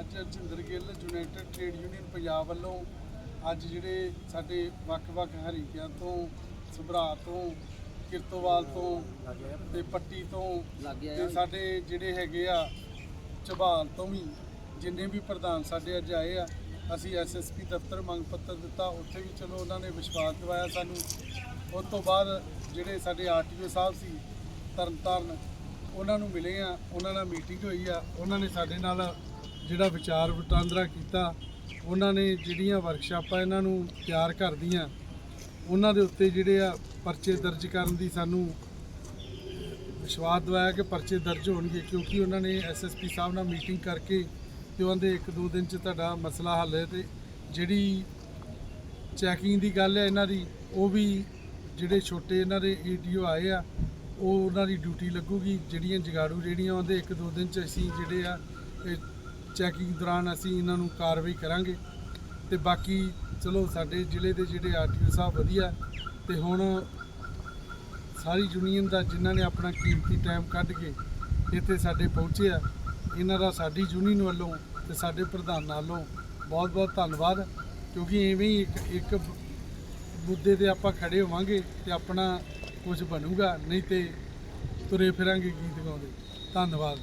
ਅੱਜ Arjinder Gill, United Trade Union Punjab ਵੱਲੋਂ ਅੱਜ ਜਿਹੜੇ ਸਾਡੇ ਵੱਖ-ਵੱਖ ਹਰੀਕਿਆਂ ਤੋਂ, ਸਭਰਾ ਤੋਂ, ਕਿਰਤੋਵਾਲ ਤੋਂ ਤੇ ਪੱਟੀ ਤੋਂ ਤੇ ਸਾਡੇ ਜਿਹੜੇ ਹੈਗੇ ਆ ਝਬਾਲ ਤੋਂ ਵੀ ਜਿੰਨੇ ਵੀ ਪ੍ਰਧਾਨ ਸਾਡੇ ਅੱਜ ਆਏ ਆ, ਅਸੀਂ ਐਸਐਸਪੀ ਦਫ਼ਤਰ ਮੰਗ ਪੱਤਰ ਦਿੱਤਾ, ਉੱਥੇ ਵੀ ਚਲੋ ਉਹਨਾਂ ਨੇ ਵਿਸ਼ਵਾਸ ਦਿਵਾਇਆ ਸਾਨੂੰ। ਉਸ ਤੋਂ ਬਾਅਦ ਜਿਹੜੇ ਸਾਡੇ ਆਰਟੀਓ ਸਾਹਿਬ ਸੀ, ਤਰਨਤਾਰਨ, ਉਹਨਾਂ ਨੂੰ ਮਿਲੇ ਆ, ਉਹਨਾਂ ਨਾਲ ਮੀਟਿੰਗ ਹੋਈ ਆ, ਉਹਨਾਂ ਨੇ ਸਾਡੇ ਨਾਲ ਜਿਹੜਾ ਵਿਚਾਰ ਵਟਾਂਦਰਾ ਕੀਤਾ, ਉਹਨਾਂ ਨੇ ਜਿਹੜੀਆਂ ਵਰਕਸ਼ਾਪਾਂ ਇਹਨਾਂ ਨੂੰ ਤਿਆਰ ਕਰਦੀਆਂ, ਉਹਨਾਂ ਦੇ ਉੱਤੇ ਜਿਹੜੇ ਆ ਪਰਚੇ ਦਰਜ ਕਰਨ ਦੀ ਸਾਨੂੰ ਵਿਸ਼ਵਾਸ ਦਿਵਾਇਆ ਕਿ ਪਰਚੇ ਦਰਜ ਹੋਣਗੇ, ਕਿਉਂਕਿ ਉਹਨਾਂ ਨੇ ਐਸਐਸਪੀ ਸਾਹਿਬ ਨਾਲ ਮੀਟਿੰਗ ਕਰਕੇ ਤੇ ਉਹਨਾਂ ਦੇ ਇੱਕ ਦੋ ਦਿਨ ਚ ਤੁਹਾਡਾ ਮਸਲਾ ਹੱਲ ਹੈ ਤੇ ਜਿਹੜੀ ਚੈਕਿੰਗ ਦੀ ਗੱਲ ਹੈ ਇਹਨਾਂ ਦੀ, ਉਹ ਵੀ ਜਿਹੜੇ ਛੋਟੇ ਇਹਨਾਂ ਦੇ ਏਡੀਓ ਆਏ ਆ, ਉਹ ਉਹਨਾਂ ਦੀ ਡਿਊਟੀ ਲੱਗੂਗੀ, ਜਿਹੜੀਆਂ ਜਗਾੜੂ ਜਿਹੜੀਆਂ ਉਹਦੇ ਇੱਕ ਦੋ ਦਿਨ ਚ ਅਸੀਂ ਜਿਹੜੇ ਆ ਚੈਕਿੰਗ ਦੌਰਾਨ ਅਸੀਂ ਇਹਨਾਂ ਨੂੰ ਕਾਰਵਾਈ ਕਰਾਂਗੇ। ਤੇ ਬਾਕੀ ਚਲੋ ਸਾਡੇ ਜ਼ਿਲ੍ਹੇ ਦੇ ਜਿਹੜੇ ਆਰਟੀਓ ਸਾਹਿਬ ਵਧੀਆ ਤੇ ਹੁਣ ਸਾਰੀ ਯੂਨੀਅਨ ਦਾ ਜਿਨ੍ਹਾਂ ਨੇ ਆਪਣਾ ਕੀਮਤੀ ਟਾਈਮ ਕੱਢ ਕੇ ਇੱਥੇ ਸਾਡੇ ਪਹੁੰਚੇ ਆ, ਇਹਨਾਂ ਦਾ ਸਾਡੀ ਯੂਨੀਅਨ ਵੱਲੋਂ ਤੇ ਸਾਡੇ ਪ੍ਰਧਾਨ ਵੱਲੋਂ ਬਹੁਤ ਬਹੁਤ ਧੰਨਵਾਦ। ਕਿਉਂਕਿ ਐਵੇਂ ਹੀ ਇੱਕ ਇੱਕ ਮੁੱਦੇ ਤੇ ਆਪਾਂ ਖੜੇ ਹੋਵਾਂਗੇ ਤੇ ਆਪਣਾ ਕੁਝ ਬਣੂਗਾ, ਨਹੀਂ ਤੇ ਤੁਰੇ ਫਿਰਾਂਗੇ ਗੀਤ ਗਾਉਂਦੇ। ਧੰਨਵਾਦ।